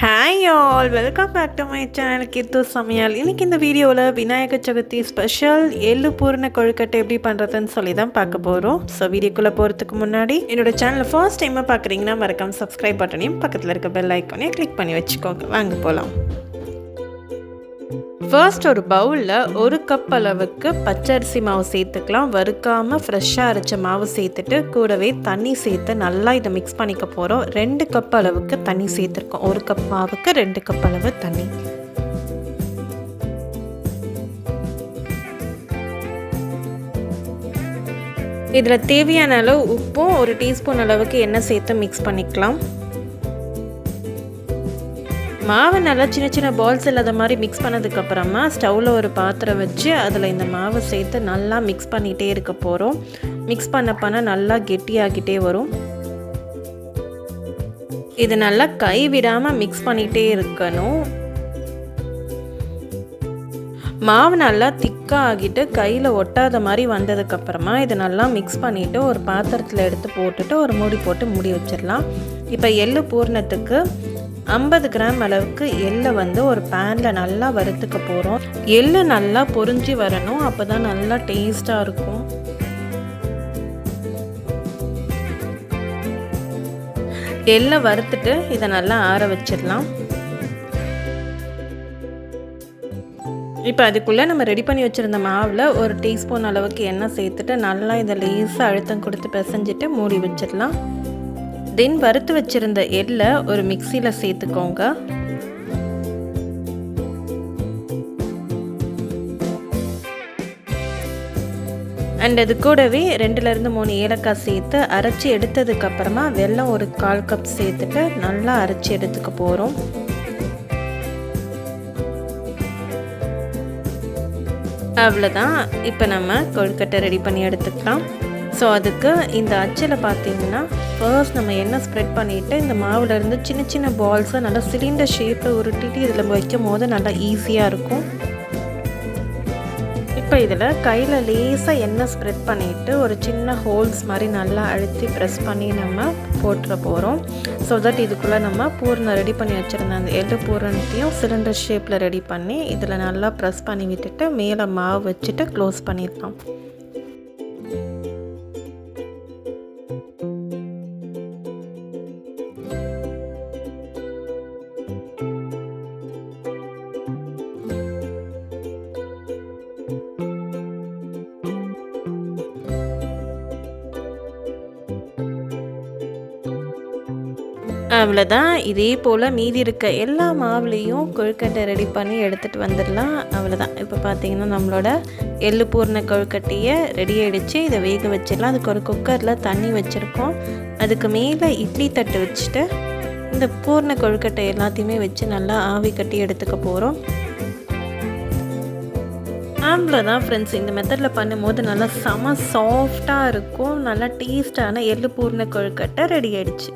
Hi all welcome back to my channel Kithu Samayal இன்றைக்கி இந்த வீடியோவில் விநாயகர் சதுர்த்தி ஸ்பெஷல் எள்ளு பூர்ண கொழுக்கட்டை எப்படி பண்ணுறதுன்னு சொல்லி தான் பார்க்க போகிறோம் ஸோ வீடியோக்குள்ளே போகிறதுக்கு முன்னாடி என்னோட சேனலை ஃபர்ஸ்ட் டைமாக பார்க்குறீங்கன்னா மறக்காமல் சப்ஸ்கிரைப் பட்டனையும் பக்கத்தில் இருக்க பெல் ஐக்கானையும் கிளிக் பண்ணி வச்சுக்கோங்க. வாங்க போகலாம் ஃபர்ஸ்ட் ஒரு பவுலில் ஒரு கப் அளவுக்கு பச்சரிசி மாவு சேர்த்துக்கலாம். வறுக்காமல் ஃப்ரெஷ்ஷாக அரைச்ச மாவு சேர்த்துட்டு கூடவே தண்ணி சேர்த்து நல்லா இதை மிக்ஸ் பண்ணிக்க போகிறோம் ரெண்டு கப் அளவுக்கு தண்ணி சேர்த்துருக்கோம். ஒரு கப் மாவுக்கு ரெண்டு கப் அளவு தண்ணி. இதில் தேவையான அளவு உப்பும் ஒரு டீஸ்பூன் அளவுக்கு எண்ணெய் சேர்த்து மிக்ஸ் பண்ணிக்கலாம். மாவை நல்லா சின்ன சின்ன பால்ஸ் இல்லாத மாதிரி மிக்ஸ் பண்ணதுக்கப்புறமா ஸ்டவ்வில் ஒரு பாத்திரம் வச்சு அதில் இந்த மாவை சேர்த்து நல்லா மிக்ஸ் பண்ணிகிட்டே இருக்க போகிறோம் மிக்ஸ் பண்ண பண்ண நல்லா கெட்டியாகிட்டே வரும். இது நல்லா கை விடாமல் மிக்ஸ் பண்ணிகிட்டே இருக்கணும். மாவு நல்லா திக்காக ஆகிட்டு கையில் ஒட்டாத மாதிரி வந்ததுக்கப்புறமா இதை நல்லா மிக்ஸ் பண்ணிவிட்டு ஒரு பாத்திரத்தில் எடுத்து போட்டுட்டு ஒரு மூடி போட்டு மூடி வச்சிடலாம். இப்போ எள்ளு பூர்ணத்துக்கு ஐம்பது கிராம் அளவுக்கு எள்ளை வந்து ஒரு பேனில் நல்லா வறுத்துக்க போகிறோம் எள்ளு நல்லா பொறிஞ்சி வரணும். அப்போ தான் நல்லா டேஸ்ட்டாக இருக்கும். எள்ளை வறுத்துட்டு இதை நல்லா ஆற வச்சிடலாம். இப்போ அதுக்குள்ளே நம்ம ரெடி பண்ணி வச்சுருந்த மாவில் ஒரு டீஸ்பூன் அளவுக்கு எண்ணெய் சேர்த்துட்டு நல்லா இதை லேசாக அழுத்தம் கொடுத்து பிசைஞ்சிட்டு மூடி வச்சிடலாம். தென் வறுத்து வச்சுருந்த எள்ளை ஒரு மிக்சியில் சேர்த்துக்கோங்க. அண்ட் அது கூடவே ரெண்டுலேருந்து மூணு ஏலக்காய் சேர்த்து அரைச்சி எடுத்ததுக்கப்புறமா வெள்ளம் ஒரு கால் கப் சேர்த்துட்டு நல்லா அரைச்சி எடுத்துக்க போகிறோம் அவ்வளோதான் இப்போ நம்ம கொழுக்கட்டை ரெடி பண்ணி எடுத்துக்கலாம். ஸோ அதுக்கு இந்த அச்சில் பார்த்தீங்கன்னா ஃபர்ஸ்ட் நம்ம எண்ணெய் ஸ்ப்ரெட் பண்ணிவிட்டு இந்த மாவுலேருந்து சின்ன சின்ன பால்ஸை நல்லா சிலிண்டர் ஷேப்பில் உருட்டிட்டு இதில் வைக்கும் போது நல்லா ஈஸியாக இருக்கும். இப்போ இதில் கையில் லேசாக எண்ணெய் ஸ்ப்ரெட் பண்ணிவிட்டு ஒரு சின்ன ஹோல்ஸ் மாதிரி நல்லா அழுத்தி ப்ரெஸ் பண்ணி நம்ம போட்டுற போகிறோம் ஸோ தட் இதுக்குள்ளே நம்ம பூரணை ரெடி பண்ணி வச்சுருந்த அந்த எள்ளு பூரணத்தையும் சிலிண்டர் ஷேப்பில் ரெடி பண்ணி இதில் நல்லா ப்ரெஸ் பண்ணி விட்டுட்டு மேலே மாவு வச்சுட்டு க்ளோஸ் பண்ணிடலாம். அவ்வளோதான் இதே போல் மீதி இருக்க எல்லா மாவுலேயும் கொழுக்கட்டை ரெடி பண்ணி எடுத்துகிட்டு வந்துடலாம். அவ்வளோதான் இப்போ பார்த்தீங்கன்னா நம்மளோட எள்ளு பூர்ண கொழுக்கட்டையை ரெடி ஆகிடுச்சு இதை வேக வச்சிடலாம். அதுக்கு ஒரு குக்கரில் தண்ணி வச்சுருக்கோம். அதுக்கு மேலே இட்லி தட்டு வச்சுட்டு இந்த பூர்ண கொழுக்கட்டை எல்லாத்தையுமே வச்சு நல்லா ஆவி கட்டி எடுத்துக்க போகிறோம் அவ்வளோதான் ஃப்ரெண்ட்ஸ் இந்த மெத்தடில் பண்ணும்போது நல்லா செம சாஃப்டாக இருக்கும். நல்லா டேஸ்டான எள்ளு பூர்ண கொழுக்கட்டை ரெடி ஆகிடுச்சு